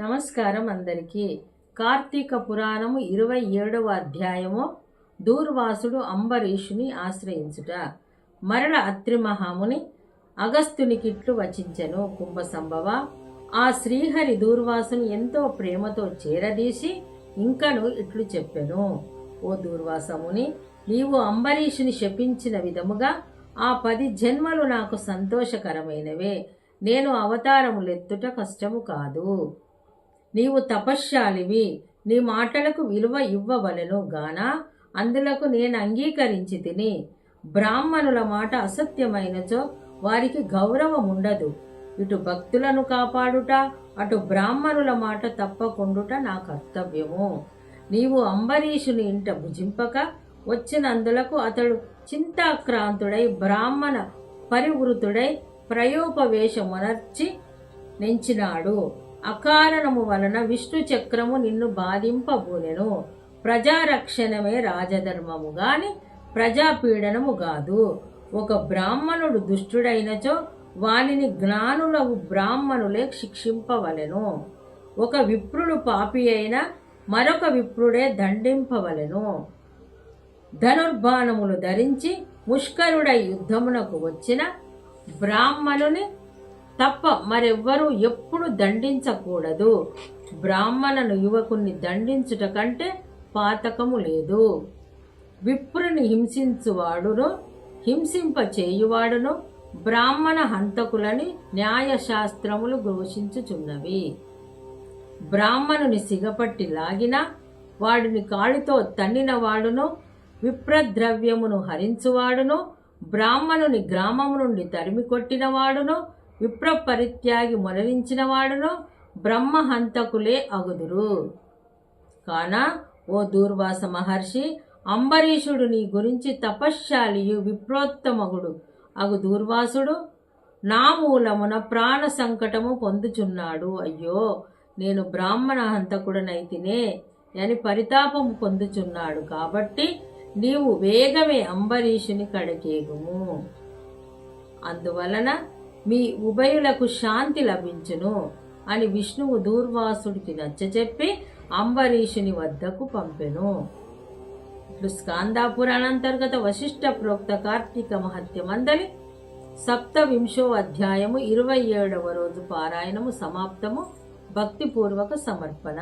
నమస్కారం అందరికీ. కార్తీక పురాణము ఇరవై ఏడవ అధ్యాయము. దూర్వాసుడు అంబరీషుని ఆశ్రయించుట. మరల అత్రి మహాముని అగస్త్యునికిట్లు వచించెను కుంభ సంభవ ఆ శ్రీహరి దూర్వాసుని ఎంతో ప్రేమతో చేరదీసి ఇంకను ఇట్లు చెప్పెను. ఓ దూర్వాసముని నీవు అంబరీషుని శపించిన విధముగా ఆ పది జన్మలు నాకు సంతోషకరమైనవే. నేను అవతారములెత్తుట కష్టము కాదు. నీవు తపశ్శాలివి. నీ మాటలకు విలువ ఇవ్వవలెను గాన? అందులకు నేను అంగీకరించి తిని బ్రాహ్మణుల మాట అసత్యమైనచో వారికి గౌరవం ఉండదు ఇటు భక్తులను కాపాడుట అటు బ్రాహ్మణుల మాట తప్పకుండుట నా కర్తవ్యము. నీవు అంబరీషుని ఇంట భుజింపక వచ్చినందులకు అతడు చింతాక్రాంతుడై బ్రాహ్మణ పరివృతుడై ప్రయోపవేశమునర్చి నెంచినాడు. అకారణము వలన విష్ణు చక్రము నిన్ను బాధింపబోలెను ప్రజారక్షణమే రాజధర్మము గాని ప్రజాపీడనము కాదు ఒక బ్రాహ్మణుడు దుష్టుడైనచో వానిని జ్ఞానులవు బ్రాహ్మణులే శిక్షింపవలెను. ఒక విప్రుడు పాపి అయిన మరొక విప్రుడే దండింపవలెను. ధనుర్బాణములు ధరించి ముష్కరుడై యుద్ధమునకు వచ్చిన బ్రాహ్మణుని తప్ప మరెవ్వరూ ఎప్పుడు దండించకూడదు. బ్రాహ్మణను యువకుణ్ణి దండించుట కంటే పాతకము లేదు. విప్రుని హింసించువాడును హింసింప చేయువాడును బ్రాహ్మణ హంతకులని న్యాయశాస్త్రములు ఘోషించుచున్నవి. బ్రాహ్మణుని సిగపట్టి లాగిన వాడిని కాళితో తన్నిన వాడును విప్రద్రవ్యమును హరించువాడును బ్రాహ్మణుని గ్రామము నుండి తరిమి కొట్టిన విప్రపరిత్యాగి విప్ర మొనరించిన వాడును బ్రహ్మహంతకులే అగుదురు. కాన ఓ దూర్వాస మహర్షి అంబరీషుడు నీ గురించి తపశ్శాలియు విప్రోత్తమగుడు. అగు దూర్వాసుడు నా మూలమున ప్రాణ సంకటము పొందుచున్నాడు. అయ్యో నేను బ్రాహ్మణ హంతకుడనైతినే అని పరితాపము పొందుచున్నాడు. కాబట్టి నీవు వేగమే అంబరీషుని కడకేగుము. అందువలన మీ ఉభయులకు శాంతి లభించును అని విష్ణువు దూర్వాసుడికి నచ్చచెప్పి అంబరీషుని వద్దకు పంపెను. ఇప్పుడు స్కాందాపురాణాంతర్గత వశిష్ట ప్రోక్త కార్తీక మహత్యమందలి సప్తవింశో అధ్యాయము ఇరవై ఏడవ రోజు పారాయణము సమాప్తము భక్తిపూర్వక సమర్పణ.